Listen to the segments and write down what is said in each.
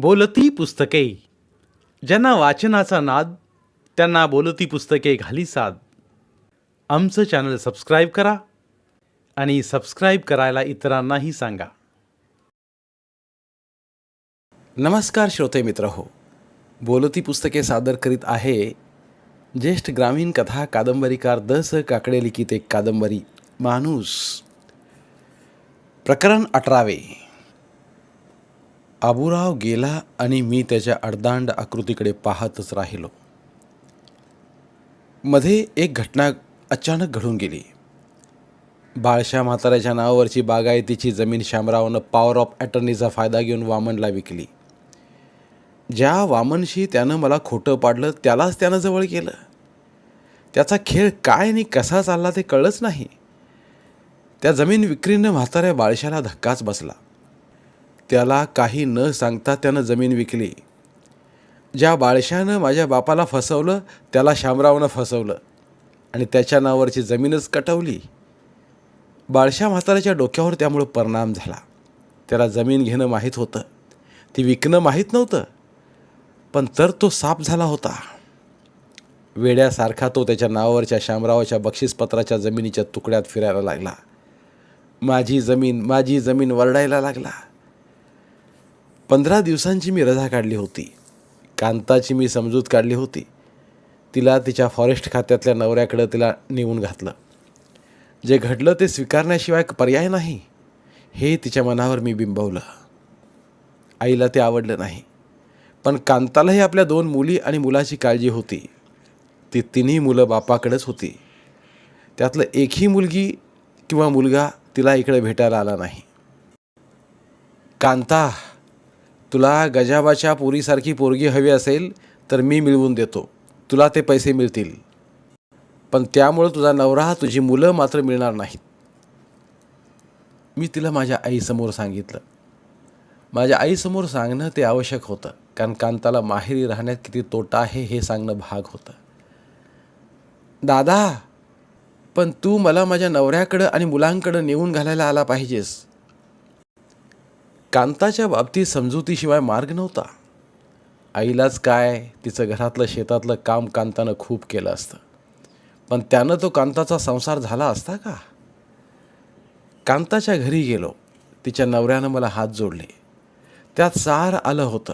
बोलती पुस्तके. ज्यांना वाचनाचा नाद त्यांना बोलती पुस्तके घाली साद. आमचं चॅनल सबस्क्राईब करा आणि सबस्क्राईब करायला इतरांनाही सांगा. नमस्कार श्रोते मित्र हो. बोलती पुस्तके सादर करीत आहे ज्येष्ठ ग्रामीण कथा कादंबरीकार द स काकडे लिखित एक कादंबरी माणूस. प्रकरण अठरावे. आबुराव गेला आणि मी त्याच्या अडदांड आकृतीकडे पाहतच राहिलो. मध्ये एक घटना अचानक घडून गेली. बाळशा म्हाताऱ्याच्या नावावरची बागायतीची जमीन शामरावनं पॉवर ऑफ अटर्नीचा फायदा घेऊन वामनला विकली. ज्या वामनशी त्यानं मला खोटं पाडलं त्यालाच त्यानं जवळ केलं. त्याचा खेळ काय आणि कसा चालला ते कळलंच नाही. त्या जमीन विक्रीनं म्हाताऱ्या बाळशाला धक्काच बसला. त्याला काही न सांगता त्यानं जमीन विकली. ज्या बाळशानं माझ्या बापाला फसवलं त्याला शामरावनं फसवलं आणि त्याच्या नावावरची जमीनच कटवली. बाळशा म्हाताऱ्याच्या डोक्यावर त्यामुळं परिणाम झाला. त्याला जमीन घेणं माहीत होतं. ती विकणं माहीत नव्हतं. पण तर तो साप झाला होता. वेड्यासारखा तो त्याच्या नावावरच्या शामरावाच्या बक्षीसपत्राच्या जमिनीच्या तुकड्यात फिरायला लागला. माझी जमीन माझी जमीन वरडायला लागला. पंधरा दिवसांची मी रजा काढली होती. कांताची मी समजूत काढली होती. तिला तिच्या फॉरेस्ट खात्यातल्या नवऱ्याकडं तिला नेऊन घातलं. जे घडलं ते स्वीकारण्याशिवाय पर्याय नाही. हे तिच्या मनावर मी बिंबवलं. आईला ते आवडलं नाही. पण कांतालाही आपल्या दोन मुली आणि मुलाची काळजी होती. ती तिन्ही मुलं बापाकडेच होती. त्यातलं एकही मुलगी किंवा मुलगा तिला इकडे भेटायला आला नाही. कांता! तुला गजाबाच्या पोरीसारखी पोरगी हवी असेल तर मी मिळवून देतो. तुला ते पैसे मिळतील. पण त्यामुळं तुझा नवरा तुझी मुलं मात्र मिळणार नाहीत. मी तिला माझ्या आईसमोर सांगितलं. माझ्या आईसमोर सांगणं ते आवश्यक होतं कारण कांताला माहेरी राहण्यात किती तोटा आहे हे सांगणं भाग होतं. दादा पण तू मला माझ्या नवऱ्याकडं आणि मुलांकडं नेऊन घालायला आला पाहिजेस. कांताच्या बाबतीत समजुतीशिवाय मार्ग नव्हता. आईलाच काय तिचं घरातलं शेतातलं काम कांतानं खूप केलं असतं. पण त्यानं तो कांताचा संसार झाला असता का? कांताच्या घरी गेलो. तिच्या नवऱ्यानं मला हात जोडले. त्यात सार आलं होतं.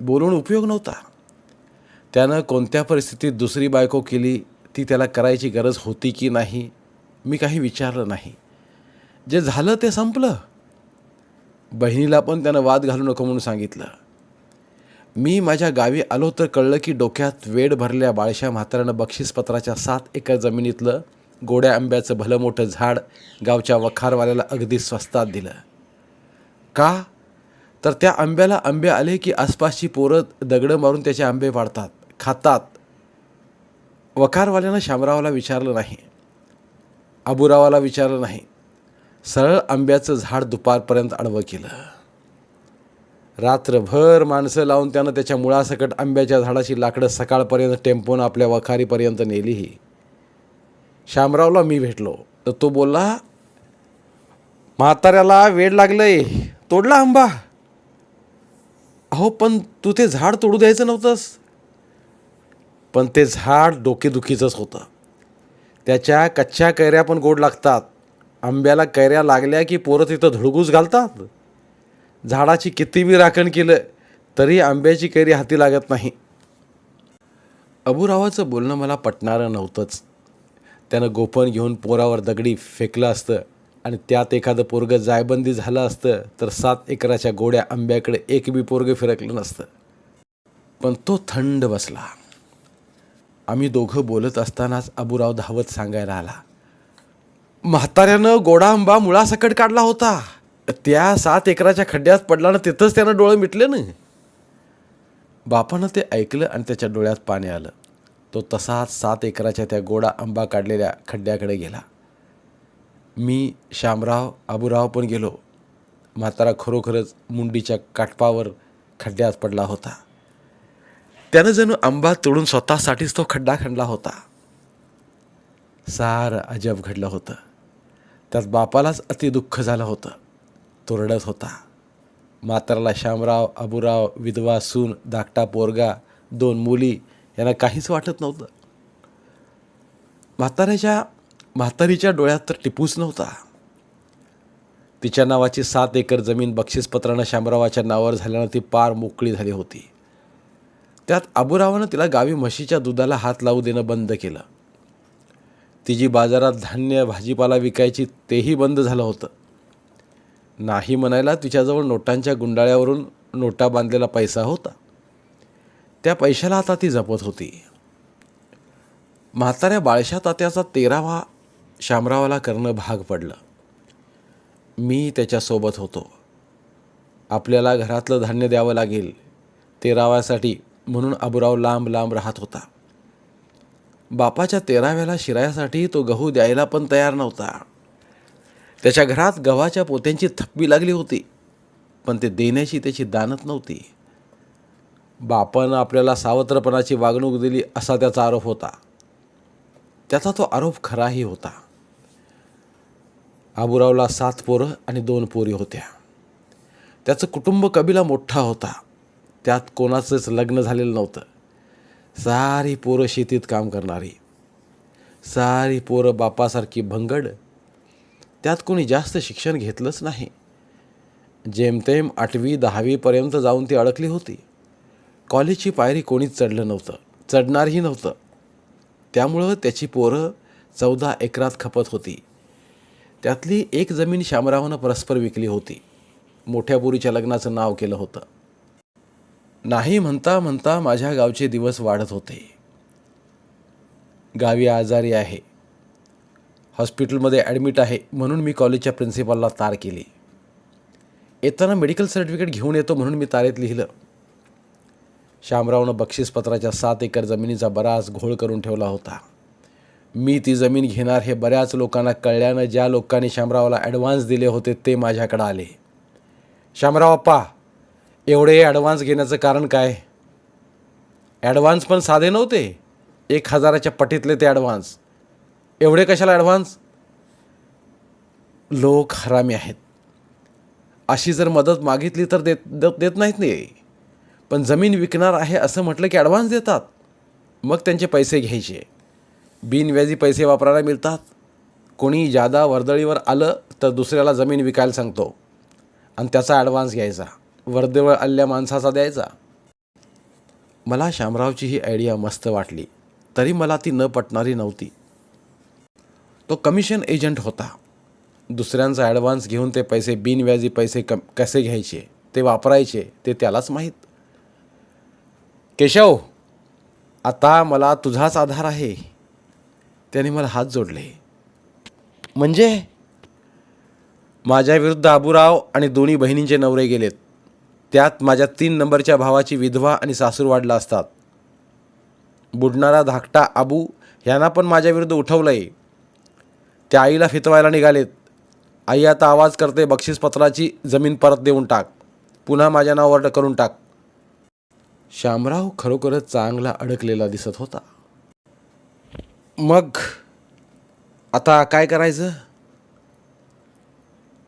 बोलून उपयोग नव्हता. त्यानं कोणत्या परिस्थितीत दुसरी बायको केली ती त्याला करायची गरज होती की नाही मी काही विचारलं नाही. जे झालं ते संपलं. बहिणीला पण त्यानं वाद घालू नको म्हणून सांगितलं. मी माझ्या गावी आलो तर कळलं की डोक्यात वेड भरल्या बाळशा म्हाताऱ्यानं बक्षीसपत्राच्या सात एकर जमिनीतलं गोड्या आंब्याचं भलं मोठं झाड गावच्या वखारवाल्याला अगदी स्वस्तात दिलं. का? तर त्या आंब्याला आंबे आले की आसपासची पोरं दगडं मारून त्याचे आंबे वाढतात खातात. वखारवाल्यानं शामरावाला विचारलं नाही. आबुरावाला विचारलं नाही. सरळ आंब्याचं झाड दुपारपर्यंत आडवं केलं. रात्रभर माणसं लावून त्यानं त्याच्या मुळासकट आंब्याच्या झाडाची लाकडं सकाळपर्यंत टेम्पोनं आपल्या वखारीपर्यंत नेलीही. शामरावला मी भेटलो. तर तो बोलला म्हाताऱ्याला वेळ लागलंय. तोडला आंबा. अहो पण तू ते झाड तोडू द्यायचं नव्हतंस. पण ते झाड डोकेदुखीचंच होतं. त्याच्या कच्च्या कैऱ्या पण गोड लागतात. आंब्याला कैऱ्या लागल्या की पोरं तिथं धुळगूस घालतात? झाडाची किती बी राखण केलं तरी आंब्याची कैरी हाती लागत नाही. अबुरावाचं बोलणं मला पटणारं नव्हतंच. त्यानं गोपन घेऊन पोरावर दगडी फेकलं असतं आणि त्यात एखादं पोरगं जायबंदी झालं असतं तर सात एकराच्या गोड्या आंब्याकडे एक बी पोरगं फिरकलं नसतं. पण तो थंड बसला. आम्ही दोघं बोलत असतानाच अबुराव धावत सांगायला आला. म्हाताऱ्यानं गोडा आंबा मुळासकट काढला होता. त्या सात एकराच्या खड्ड्यात पडला ना तिथंच त्यानं डोळे मिटले ना बापानं ते ऐकलं आणि त्याच्या डोळ्यात पाणी आलं. तो तसाच सात एकराच्या त्या गोडा आंबा काढलेल्या खड्ड्याकडे गेला. मी श्यामराव आबूराव पण गेलो. म्हातारा खरोखरच मुंडीच्या काटपावर खड्ड्यात पडला होता. त्यानं जणू आंबा तोडून स्वतःसाठीच तो खड्डा खणला होता. सार अजब घडलं होतं. त्यात बापालाच अति दुःख झालं होतं. तो रडत होता. म्हाताराला श्यामराव अबुराव विधवा सून धाकटा पोरगा दोन मुली यांना काहीच वाटत नव्हतं. म्हाताऱ्याच्या म्हातारीच्या डोळ्यात तर टिपूच नव्हता. तिच्या नावाची सात एकर जमीन बक्षीसपत्रानं श्यामरावाच्या नावावर झाल्यानं ती पार मोकळी झाली होती. त्यात आबुरावानं तिला गावी म्हशीच्या दुधाला हात लावू देणं बंद केलं. तिची बाजारात धान्य भाजीपाला विकायची तेही बंद झालं होतं. नाही म्हणायला तिच्याजवळ नोटांच्या गुंडाळ्यावरून नोटा बांधलेला पैसा होता. त्या पैशाला आता ती जपत होती. म्हाताऱ्या बाळशा तात्याचा तेरावा शामरावाला करणं भाग पडलं. मी त्याच्यासोबत होतो. आपल्याला घरातलं धान्य द्यावं लागेल तेराव्यासाठी म्हणून अबुराव लांब लांब राहत होता. बापाच्या तेराव्याला शिरायासाठी तो गहू द्यायला पण तयार नव्हता. त्याच्या घरात गव्हाच्या पोत्यांची थप्पी लागली होती पण ते देण्याची त्याची दानत नव्हती. बापानं आपल्याला सावत्रपणाची वागणूक दिली असा त्याचा आरोप होता. त्याचा तो आरोप खराही होता. आबुरावला सात पोरं आणि दोन पोरी होत्या. त्याचं कुटुंब कबिला मोठा होता. त्यात कोणाचंच लग्न झालेलं नव्हतं. सारी पोरं शेतीत काम करणारी. सारी पोरं बापासारखी भंगड. त्यात कोणी जास्त शिक्षण घेतलंच नाही. जेमतेम आठवी दहावीपर्यंत जाऊन ती अडकली होती. कॉलेजची पायरी कोणीच चढलं नव्हतं. चढणारही नव्हतं. त्यामुळं त्याची पोरं चौदा एकरात खपत होती. त्यातली एक जमीन शामरावानं परस्पर विकली होती. मोठ्या पोरीच्या लग्नाचं नाव केलं होतं. नाही म्हणता म्हणता माझ्या गावचे दिवस वाढत होते. गावी आजारी आहे. हॉस्पिटलमध्ये ॲडमिट आहे म्हणून मी कॉलेजच्या प्रिन्सिपलला तार केली. येताना मेडिकल सर्टिफिकेट घेऊन येतो म्हणून मी तारेत लिहिलं. शामरावनं बक्षीसपत्राच्या सात एकर जमिनीचा बराच घोळ करून ठेवला होता. मी ती जमीन घेणार हे बऱ्याच लोकांना कळल्यानं ज्या लोकांनी शामरावला ॲडव्हान्स दिले होते ते माझ्याकडं आले. शामराव अप्पा एवढे ॲडव्हान्स घेण्याचं कारण काय? ॲडव्हान्स पण साधे नव्हते. एक हजाराच्या पटीतले ते ॲडव्हान्स एवढे कशाला ॲडव्हान्स लोक हरामी आहेत. अशी जर मदत मागितली तर देत देत देत नाहीत नाही पण जमीन विकणार आहे असं म्हटलं की ॲडव्हान्स देतात. मग त्यांचे पैसे घ्यायचे. बिनव्याजी पैसे वापरायला मिळतात. कोणी जादा वर्दळीवर आलं तर दुसऱ्याला जमीन विकायला सांगतो. आणि त्याचा ॲडव्हान्स घ्यायचा. वर्देवर आल्या माणसाचा द्यायचा. मला शामरावची ही आयडिया मस्त वाटली. तरी मला ती न पटणारी नव्हती. तो कमिशन एजंट होता. दुसऱ्यांचा ॲडव्हान्स घेऊन ते पैसे बिनव्याजी पैसे कम कसे घ्यायचे ते वापरायचे ते त्यालाच माहीत. केशव आता मला तुझाच आधार आहे. त्याने मला हात जोडले. म्हणजे? माझ्या विरुद्ध आबुराव आणि दोन्ही बहिणींचे नवरे गेलेत. त्यात माझ्या तीन नंबरच्या भावाची विधवा आणि सासूरवाडला असतात. बुडणारा धाकटा आबू ह्यांना पण माझ्या विरुद्ध आहे त्या आईला फितवायला निघालेत. आई आता आवाज करते बक्षीसपत्राची जमीन परत देऊन टाक. पुन्हा माझ्या नावावर करून टाक. श्यामराव खरोखरच चांगला अडकलेला दिसत होता. मग आता काय करायचं?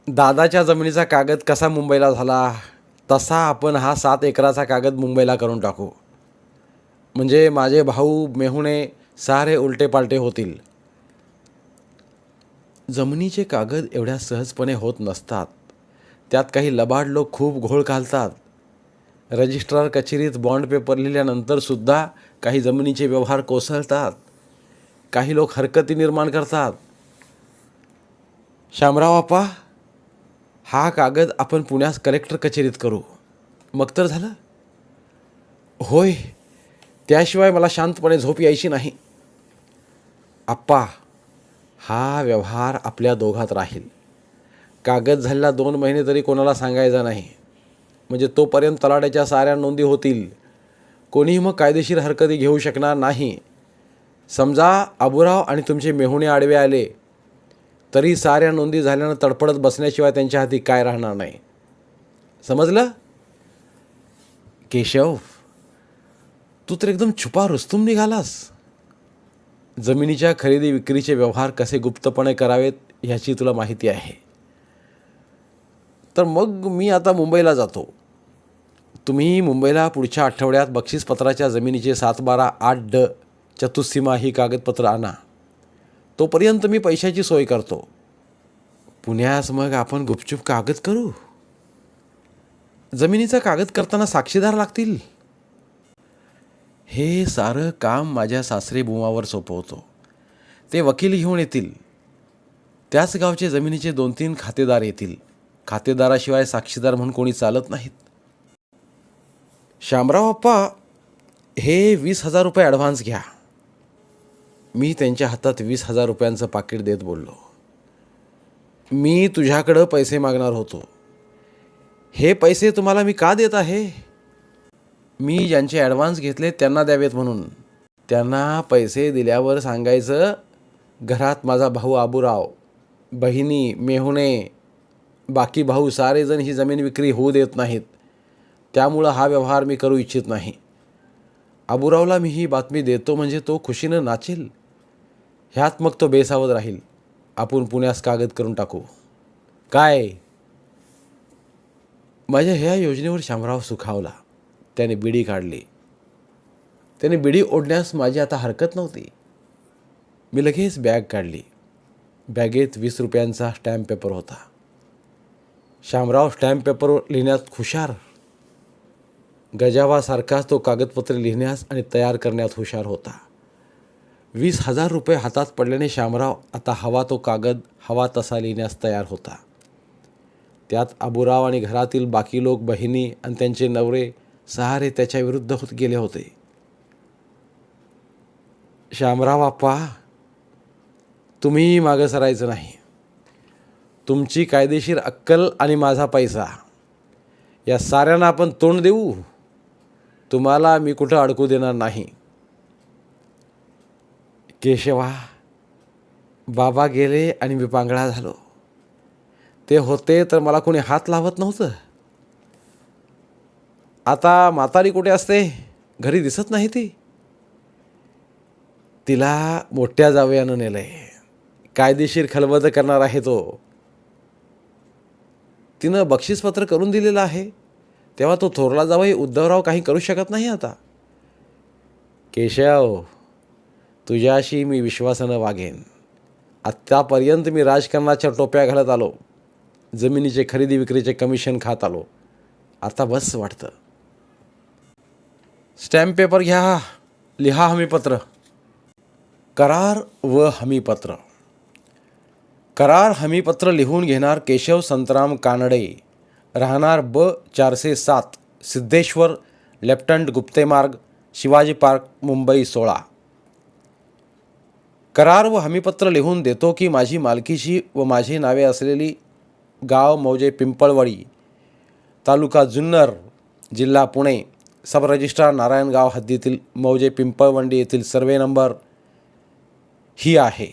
दादाच्या जमिनीचा कागद कसा मुंबईला झाला? तसा आपण हा सात एकराचा कागद मुंबईला करून टाकू. म्हणजे माझे भाऊ मेहुणे सारे उलटे पालटे होतील. जमिनीचे कागद एवढ्या सहजपणे होत नसतात. त्यात काही लबाड लोक खूप घोळ घालतात. रजिस्ट्रार कचेरीत बॉन्ड पेपर लिहिल्यानंतरसुद्धा काही जमिनीचे व्यवहार कोसळतात. काही लोक हरकती निर्माण करतात. शामराव आपा हा कागद आपण पुण्यास कलेक्टर कचेरीत करू. मग तर झालं. होय त्याशिवाय मला शांतपणे झोप यायची नाही. आप्पा हा व्यवहार आपल्या दोघात राहील. कागद झालेला दोन महिने तरी कोणाला सांगायचा नाही. म्हणजे तोपर्यंत तलाट्याच्या साऱ्या नोंदी होतील. कोणीही मग कायदेशीर हरकती घेऊ शकणार नाही. समजा आबुराव आणि तुमचे मेहुणे आडवे आले. तरी साऱ्या नोंदी झाल्यानं तडफडत बसण्याशिवाय त्यांच्या हाती काय राहणार नाही. समजलं? केशव तू तर एकदम छुपा रुस्तुम निघालास. जमिनीच्या खरेदी विक्रीचे व्यवहार कसे गुप्तपणे करावेत ह्याची तुला माहिती आहे. तर मग मी आता मुंबईला जातो. तुम्ही मुंबईला पुढच्या आठवड्यात बक्षीसपत्राच्या जमिनीचे सात बारा आठ ड चतुस्सीमा ही कागदपत्र आणा. तोपर्यंत मी पैशाची सोय करतो. पुण्यास मग आपण गुपचूप कागद करू? जमिनीचा कागद करताना साक्षीदार लागतील? हे सारं काम माझ्या सासरे बुवावर सोपवतो. ते वकील घेऊन येतील. त्याच गावचे जमिनीचे दोन तीन खातेदार येतील. खातेदाराशिवाय साक्षीदार म्हणून कोणी चालत नाहीत. श्यामराव अप्पा हे वीस हजार रुपये ॲडव्हान्स घ्या. मी त्यांच्या हातात वीस हजार रुपयांचं पाकिट देत बोललो. मी तुझ्याकडं पैसे मागणार होतो. हे पैसे तुम्हाला मी का देत आहे? मी ज्यांचे ॲडव्हान्स घेतले त्यांना द्यावेत म्हणून. त्यांना पैसे दिल्यावर सांगायचं घरात माझा भाऊ आबूराव बहिणी मेहुणे बाकी भाऊ सारेजण ही जमीन विक्री होऊ देत नाहीत. त्यामुळं हा व्यवहार मी करू इच्छित नाही. आबूरावला मी ही बातमी देतो म्हणजे तो खुशीनं नाचेल. ह्यात मग तो बेसावध राहील. आपण पुण्यास कागद करून टाकू. काय? माझ्या ह्या योजनेवर शामराव सुखावला. त्याने बिडी काढली. त्याने बिडी ओढण्यास माझी आता हरकत नव्हती. मी लगेच बॅग काढली. बॅगेत वीस रुपयांचा स्टॅम्प पेपर होता. शामराव स्टॅम्प पेपरवर लिहिण्यात हुशार. गजावासारखाच तो कागदपत्रे लिहिण्यास आणि तयार करण्यात हुशार होता. वीस हजार रुपये हातात पडल्याने श्यामराव आता हवा तो कागद हवा तसा लिहिण्यास तयार होता. त्यात अबुराव आणि घरातील बाकी लोक बहिणी आणि त्यांचे नवरे सहारे त्याच्या विरुद्ध होत गेले होते. श्यामराव आप्पा तुम्ही मागं सरायचं नाही. तुमची कायदेशीर अक्कल आणि माझा पैसा. या साऱ्यांना आपण तोंड देऊ. तुम्हाला मी कुठं अडकू देणार नाही. केशवा बाबा गेले आणि मी पांगळा झालो. ते होते तर मला कोणी हात लावत नव्हतं. आता म्हातारी कुठे असते? घरी दिसत नाही ती. तिला मोठ्या जावयानं नेलंय. कायदेशीर खलबद करणार आहे तो. तिनं बक्षीसपत्र करून दिलेलं आहे. तेव्हा तो थोरला जावई उद्धवराव काही करू शकत नाही आता. केशव तुझ्याशी मी विश्वासानं वागेन. आत्तापर्यंत मी राजकारणाच्या टोप्या घालत आलो. जमिनीचे खरेदी विक्रीचे कमिशन खात आलो. आता बस वाटतं. स्टॅम्प पेपर घ्या. लिहा हमीपत्र. करार व हमीपत्र. करार हमीपत्र लिहून घेणार केशव संतराम कानडे. राहणार ब चारशे सात सिद्धेश्वर लेफ्टनंट गुप्ते मार्ग शिवाजी पार्क मुंबई सोळा. करार व हमीपत्र लिहून देतो की माझी मालकीची व माझी नावे असलेली गाव मौजे पिंपळवाडी तालुका जुन्नर जिल्हा पुणे सब रजिस्ट्रार नारायणगाव हद्दीतील मौजे पिंपळवंडी येथील सर्वे नंबर ही आहे.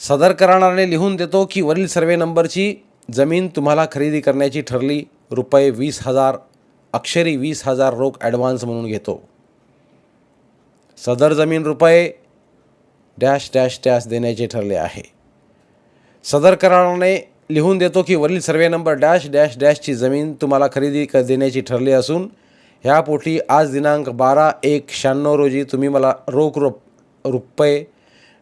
सदर कराराने लिहून देतो की वरील सर्वे नंबरची जमीन तुम्हाला खरेदी करण्याची ठरली रुपये वीस हजार अक्षरी वीस हजार रोख ॲडव्हान्स म्हणून घेतो. सदर जमीन रुपये डॅश डॅश डॅश देण्याचे ठरले आहे. सदर कराराने लिहून देतो की वरील सर्वे नंबर डॅश डॅश डॅशची जमीन तुम्हाला खरेदी क देण्याची ठरली असून ह्यापोटी आज दिनांक बारा एक शहाण्णव रोजी तुम्ही मला रोख रोप रुपये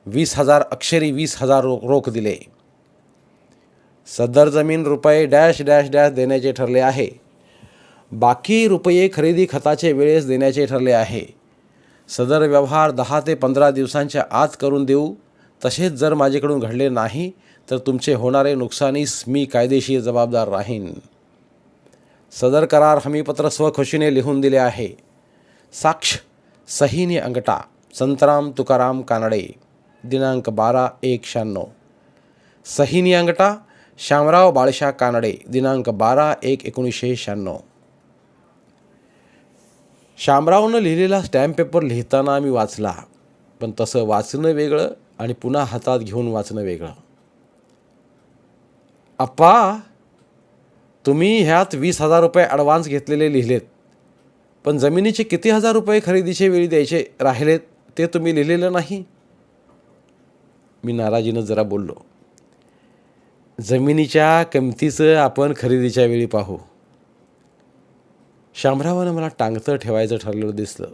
वीस हजार अक्षरी वीस हजार रो रोख दिले. सदर जमीन रुपये डॅश डॅश डॅश देण्याचे ठरले आहे. बाकी रुपये खरेदी खताचे वेळेस देण्याचे ठरले आहे. सदर व्यवहार दहा ते पंधरा दिवसांच्या आत करून देऊ. तसेच जर माझ्याकडून घडले नाही तर तुमचे होणारे नुकसानीस मी कायदेशीर जबाबदार राहीन. सदर करार हमीपत्र स्वखुशीने लिहून दिले आहे. साक्ष सहीनी अंगठा संतराम तुकाराम कानडे दिनांक बारा एक शहाण्णव. सहीनी अंगठा श्यामराव बाळशा कानडे दिनांक बारा एक एकोणीसशे शहाण्णव. शामरावनं लिहिलेला स्टॅम्प पेपर लिहिताना मी वाचला. पण तसं वाचणं वेगळं आणि पुन्हा हातात घेऊन वाचणं वेगळं. अप्पा तुम्ही ह्यात वीस हजार रुपये ॲडव्हान्स घेतलेले लिहिलेत. पण जमिनीचे किती हजार रुपये खरेदीचे वेळी द्यायचे राहिलेत ते तुम्ही लिहिलेलं नाही? मी नाराजीनं जरा बोललो. जमिनीच्या किमतीचं आपण खरेदीच्या वेळी पाहू. शामरावानं मला टांगतं ठेवायचं ठरलेलं दिसलं.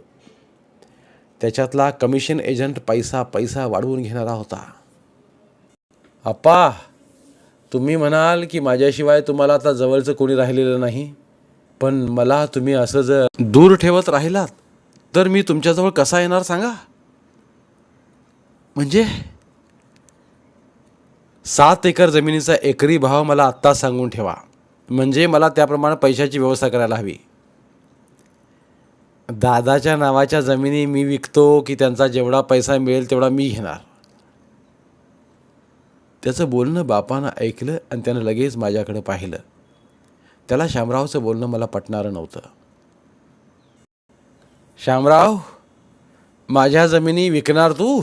त्याच्यातला कमिशन एजंट पैसा पैसा वाढवून घेणारा होता. अप्पा तुम्ही म्हणाल की माझ्याशिवाय तुम्हाला आता जवळचं कोणी राहिलेलं नाही पण मला तुम्ही असं जर दूर ठेवत राहिलात तर मी तुमच्याजवळ कसा येणार सांगा? म्हणजे? सात एकर जमिनीचा एकरी भाव मला आत्ता सांगून ठेवा. म्हणजे मला त्याप्रमाणे पैशाची व्यवस्था करायला हवी. दादाच्या नावाच्या जमिनी मी विकतो की त्यांचा जेवढा पैसा मिळेल तेवढा मी घेणार. त्याचं बोलणं बापानं ऐकलं आणि त्यानं लगेच माझ्याकडे पाहिलं. त्याला शामरावचं बोलणं मला पटणारं नव्हतं. शामराव माझ्या जमिनी विकणार तू?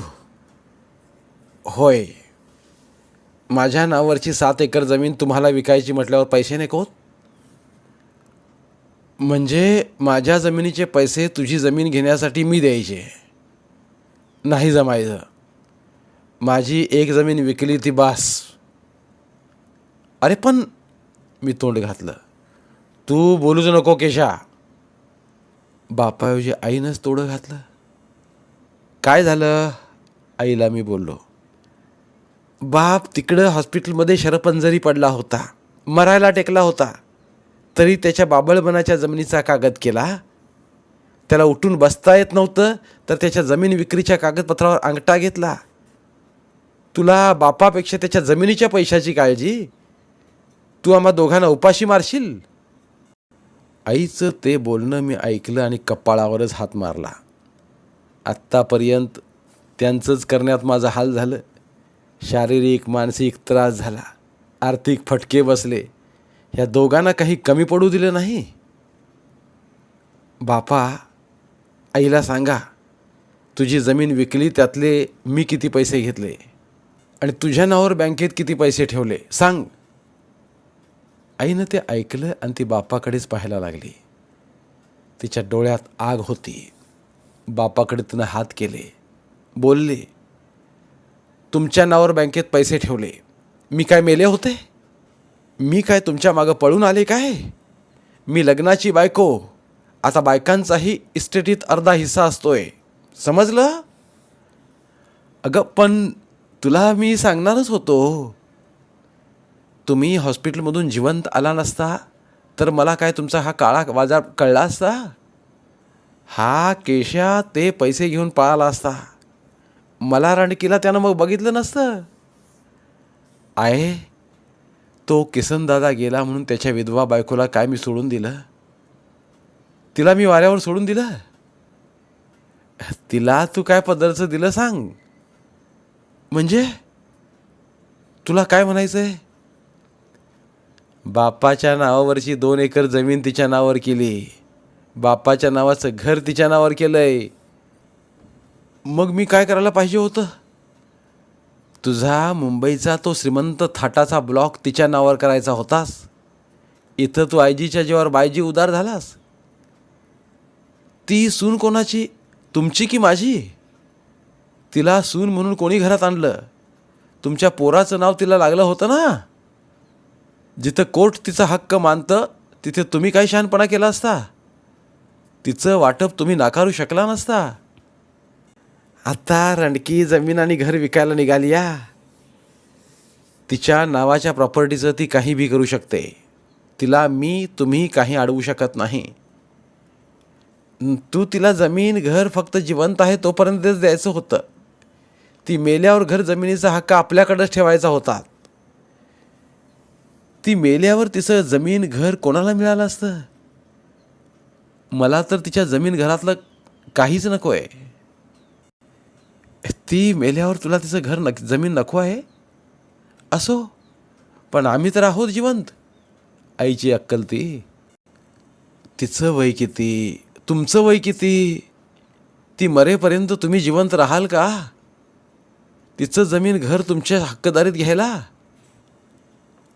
होय. माझ्या नावावरची सात एकर जमीन तुम्हाला विकायची म्हटल्यावर पैसे नाही होत. म्हणजे माझ्या जमिनीचे पैसे तुझी जमीन घेण्यासाठी मी द्यायचे. नाही जमायचं. माझी एक जमीन विकली ती बास. अरे पण मी तोंड घातलं. तू बोलूच नको केशा. बापाऐवजी आईनंच तोडं घातलं. काय झालं? आईला मी बोललो. बाप तिकडं हॉस्पिटलमध्ये शरपंजरी पडला होता. मरायला टेकला होता. तरी त्याच्या बाबळबनाच्या जमिनीचा कागद केला. त्याला उठून बसता येत नव्हतं तर त्याच्या जमीन विक्रीच्या कागदपत्रावर अंगठा घेतला. तुला बापापेक्षा त्याच्या जमिनीच्या पैशाची काळजी? तू आम्हा दोघांना उपाशी मारशील? आईचं ते बोलणं मी ऐकलं आणि कपाळावरच हात मारला. आत्तापर्यंत त्यांचंच करण्यात माझा हाल झालं. शारीरिक मानसिक त्रास झाला. आर्थिक फटके बसले. ह्या दोघांना काही कमी पडू दिलं नाही? बापा आईला सांगा तुझी जमीन विकली त्यातले मी किती पैसे घेतले? आणि तुझ्या नावावर बँकेत किती पैसे ठेवले? सांग. आईनं ते ऐकलं आणि ती बापाकडेच पाहायला लागली. तिच्या डोळ्यात आग होती. बापाकडे तिनं हात केले. बोलले तुमच्या नावावर बँकेत पैसे ठेवले. मी काय मेले होते? मी काय तुमच्या मागं पळून आले काय? मी लग्नाची बायको. आता बायकांचाही इस्टेटीत अर्धा हिस्सा असतोय. समजलं? अगं पण तुला मी सांगणारच होतो. तुम्ही हॉस्पिटलमधून जिवंत आला नसता तर मला काय तुमचा हा काळा बाजार कळला असता? हा केशा ते पैसे घेऊन पळाला असता. मला रणकीला त्यानं मग बघितलं नसतं. आहे तो किसनदादा गेला म्हणून त्याच्या विधवा बायकोला काय मी सोडून दिलं? तिला मी वाऱ्यावर सोडून दिलं? तिला तू काय पदरचं दिलं सांग. म्हणजे? तुला काय म्हणायचं आहे बापाच्या नावावरची दोन एकर जमीन तिच्या नावावर केली. बापाच्या नावाचं घर तिच्या नावावर केलंय. मग मी काय करायला पाहिजे होतं? तुझा मुंबईचा तो श्रीमंत थाटाचा ब्लॉक तिच्या नावावर करायचा होतास? इथं तू आयजीच्या जीवावर बायजी उदार झालास? ती सून कोणाची? तुमची की माझी? तिला सून म्हणून कोणी घरात आणलं? तुमच्या पोराचं नाव तिला लागलं होतं ना? जिथं कोर्ट तिचा हक्क मानतं तिथे तुम्ही काही शहाणपणा केला असता? तिचं वाटप तुम्ही नाकारू शकला नसता? आता रणकी जमीन आणि घर विकायला निघाली या. तिच्या नावाच्या प्रॉपर्टीचं ती काही बी करू शकते. तिला मी तुम्ही काही अडवू शकत नाही. तू तिला जमीन घर फक्त जिवंत आहे तोपर्यंतच द्यायचं होतं. ती मेल्यावर घर जमिनीचा हक्क आपल्याकडंच ठेवायचा होता. ती मेल्यावर तिचं जमीन घर कोणाला मिळालं असतं? मला तर तिच्या जमीन घरातलं काहीच नको आहे ती मेल्यावर तुला तिचं घर नक जमीन नको आहे असो. पण आम्ही तर आहोत जिवंत. आईची अक्कल ती. तिचं वय किती? तुमचं वय किती? ती मरेपर्यंत तुम्ही जिवंत राहाल का? तिचं जमीन घर तुमच्या हक्कदारीत घ्यायला.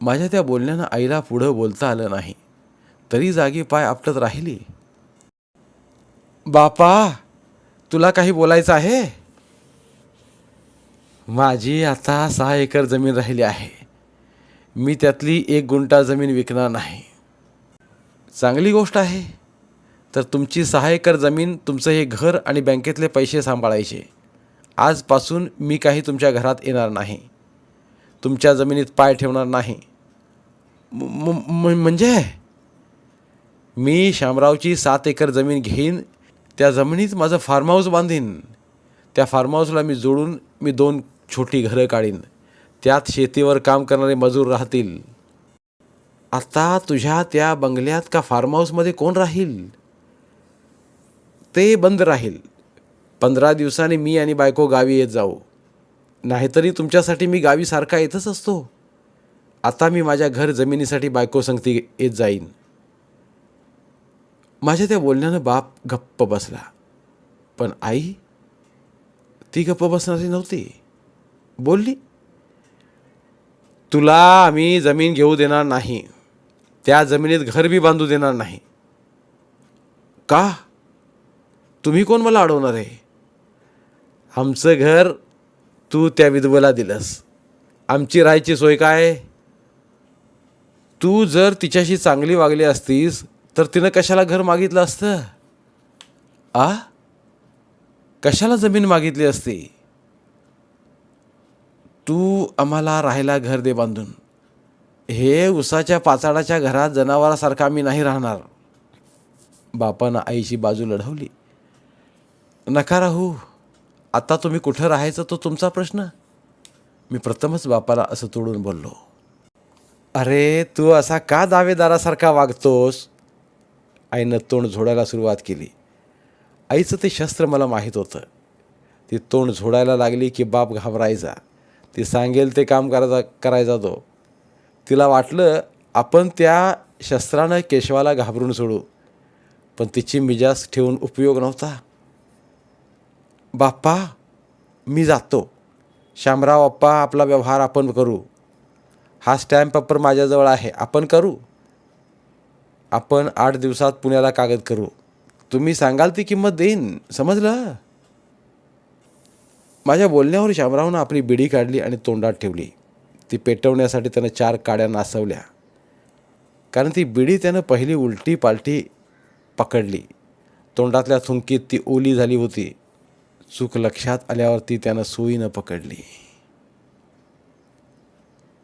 माझ्या त्या बोलण्यानं आईला पुढं बोलता आलं नाही. तरी जागी पाय आपटत राहिली. बापा तुला काही बोलायचं आहे? माझी आता सहा एकर जमीन राहिली आहे. मी त्यातली एक गुंठा जमीन विकणार नाही. चांगली गोष्ट आहे. तर तुमची सहा एकर जमीन तुमचं हे घर आणि बँकेतले पैसे सांभाळायचे. आजपासून मी काही तुमच्या घरात येणार नाही. तुमच्या जमिनीत पाय ठेवणार नाही. म- म्हणजे? मी शामरावची सात एकर जमीन घेईन त्या जमिनीत माझं फार्म हाऊस बांधीन. त्या फार्म हाऊसला मी जोडून मी दोन छोटी घरं काढीन. त्यात शेतीवर काम करणारे मजूर राहतील. आता तुझ्या त्या बंगल्यात का फार्म हाऊसमध्ये कोण राहील? ते बंद राहील. पंधरा दिवसांनी मी आणि बायको गावी येत जाऊ. नाहीतरी तुमच्यासाठी मी गावी सारखा येतच असतो. आता मी माझ्या घर जमिनीसाठी बायको संगती येत जाईन. माझ्या त्या बोलण्यानं बाप गप्प बसला. पण आई ती गप्प बसणारी नव्हती. बोलली तुला आम्ही जमीन घेऊ देणार नाही. त्या जमिनीत घर बी बांधू देणार नाही. का? तुम्ही कोण मला अडवणार आहे? आमचं घर तू त्या विधवेला दिलंस. आमची राहायची सोय काय? तू जर तिच्याशी चांगली वागली असतीस तर तिनं कशाला घर मागितलं असतं? आ? कशाला जमीन मागितली असती? तू आम्हाला राहायला घर दे बांधून. हे उसाच्या पाचाडाच्या घरात जनावरासारखा आम्ही नाही राहणार. बापानं आईची बाजू लढवली. नका राहू. आता तुम्ही कुठं राहायचं तो तुमचा प्रश्न. मी प्रथमच बापाला असं तोडून बोललो. अरे तू असा का दावेदारासारखा वागतोस? आईनं तोंड झोडायला सुरुवात केली. आईचं ते शस्त्र मला माहीत होतं. ती तोंड झोडायला लागली की बाप घाबरायचा. ती सांगेल ते काम करायचा करायचा तो. तिला वाटलं आपण त्या शस्त्रानं केशवाला घाबरून सोडू. पण तिची मिजाज ठेवून उपयोग नव्हता. बाप्पा मी जातो. शामराव अप्पा आपला व्यवहार आपण करू. हा स्टॅम्प पेपर माझ्याजवळ आहे आपण करू. आपण आठ दिवसात पुण्याला कागद करू. तुम्ही सांगाल ती किंमत देईन समजलं? माझ्या बोलण्यावर शामरावनं आपली बिडी काढली आणि तोंडात ठेवली. ती पेटवण्यासाठी त्यानं चार काड्या नासवल्या. कारण ती बिडी त्यानं पहिली उलटी पालटी पकडली. तोंडातल्या थुंकीत ती ओली झाली होती. चूक लक्षात आल्यावरती त्यानं सोयीनं पकडली.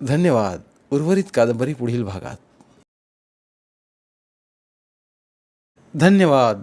धन्यवाद. उर्वरित कादंबरी पुढील भागात. धन्यवाद.